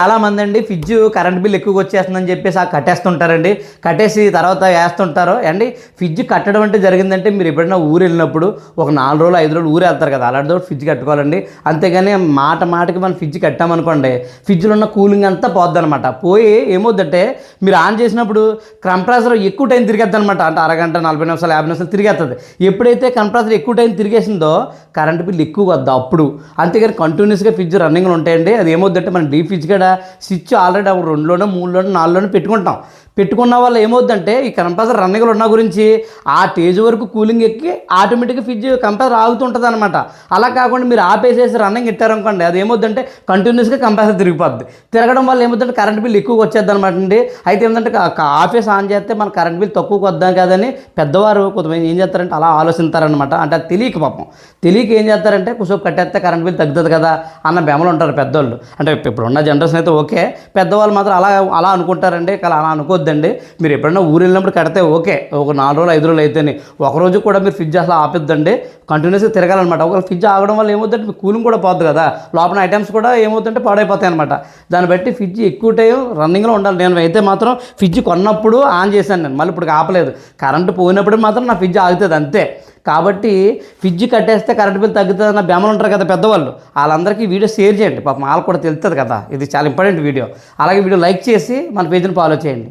చాలా మంది అండి ఫ్రిడ్జ్ కరెంట్ బిల్ ఎక్కువగా వచ్చేస్తుందని చెప్పేసి ఆ కట్టేస్తుంటారండి. కట్టేసి తర్వాత వేస్తుంటారు. అండి ఫ్రిడ్జ్ కట్టడం అంటే జరిగిందంటే మీరు ఎప్పుడైనా ఊరు వెళ్ళినప్పుడు ఒక నాలుగు రోజులు ఐదు రోజులు ఊరు వెళ్తారు కదా అలాంటి రోజు ఫ్రిడ్జ్ కట్టుకోవాలండి. అంతేగాని మాట మాటకి మనం ఫ్రిడ్జ్ కట్టామనుకోండి ఫ్రిడ్జ్లో ఉన్న కూలింగ్ అంతా పోద్ది అనమాట పోయి ఏమవుద్దంటే మీరు ఆన్ చేసినప్పుడు కంప్రెసర్ ఎక్కువ టైం తిరిగేద్ది అనమాట అంటే అరగంట నలభై నిమిషాలు యాభై నిమిషాలు తిరిగేస్తుంది ఎప్పుడైతే కంప్రెసర్ ఎక్కువ టైం తిరిగేసిందో కరెంట్ బిల్ ఎక్కువ వద్దు అప్పుడు. అంతేగాని కంటిన్యూస్గా ఫ్రిడ్జ్ రన్నింగ్లో ఉంటాయండి. అది ఏమవుద్దంటే మనం డీప్ ఫ్రిడ్జ్ కూడా స్విచ్ ఆల్రెడీ అప్పుడు రెండులోనో మూడులోనో నాలుగులోనో పెట్టుకుంటాం పెట్టుకున్న వల్ల ఏమవుద్దంటే ఈ కంప్రెసర్ రన్నింగ్లో ఉన్న గురించి ఆ స్టేజ్ వరకు కూలింగ్ ఎక్కి ఆటోమేటిక్గా ఫ్రిడ్జ్ కంప్రెసర్ ఆగుతుంటుంది అనమాట అలా కాకుండా మీరు ఆపేసేసి రన్నింగ్ ఇట్టారనుకోండి అది ఏమవుద్దంటే కంటిన్యూస్గా కంప్రెసర్ తిరిగిపోద్ది. తిరగడం వల్ల ఏమవుతుందంటే కరెంట్ బిల్ ఎక్కువ వచ్చేది అనమాట అండి. అయితే ఏంటంటే ఆఫీస్ ఆన్ చేస్తే మన కరెంట్ బిల్ తక్కువ వద్దాం కదని పెద్దవారు కొంతమంది ఏం చేస్తారంటే అలా ఆలోచిస్తారనమాట అంటే అది తెలియక పాపం. తెలియక ఏం చేస్తారంటే కుసేపు కట్టేస్తే కరెంట్ బిల్ తగ్గుతుంది కదా అన్న బెమలు ఉంటారు పెద్దోళ్ళు. అంటే ఇప్పుడున్న జనరేషన్ పర్సన్ అయితే ఓకే. పెద్దవాళ్ళు మాత్రం అలా అలా అనుకుంటారండి. కానీ అలా అనుకోవద్దండి మీరు ఎప్పుడైనా ఊరు వెళ్ళినప్పుడు కడితే ఓకే. ఒక నాలుగు రోజులు ఐదు రోజులు అయితేనే. ఒక రోజు కూడా మీరు ఫ్రిడ్జ్ అసలు ఆపిద్దండి. కంటిన్యూస్గా తిరగాలన్నమాట. ఒకవేళ ఫ్రిడ్జ్ ఆగడం వల్ల ఏమవుతుందంటే మీ కూలింగ్ కూడా పోద్ది కదా. లోపల ఐటమ్స్ కూడా ఏమవుతుందంటే పాడైపోతాయి అనమాట దాన్ని బట్టి ఫ్రిడ్జ్ ఎక్కువ టైం రన్నింగ్లో ఉండాలి. నేను అయితే మాత్రం ఫ్రిడ్జ్ కొన్నప్పుడు ఆన్ చేశాను నేను. మళ్ళీ ఇప్పుడు ఆపలేదు. కరెంటు పోయినప్పుడు మాత్రం నా ఫ్రిడ్జ్ ఆగుతుంది అంతే. కాబట్టి ఫ్రిడ్జ్ కట్టేస్తే కరెంట్ బిల్ తగ్గుతుంది అన్న ఉంటారు కదా పెద్దవాళ్ళు. వాళ్ళందరికీ వీడియో షేర్ చేయండి. పాపం వాళ్ళకి కూడా తెలుస్తుంది కదా. ఇది చాలా ఇంపార్టెంట్ వీడియో. అలాగే వీడియో లైక్ చేసి మన పేజీని ఫాలో చేయండి.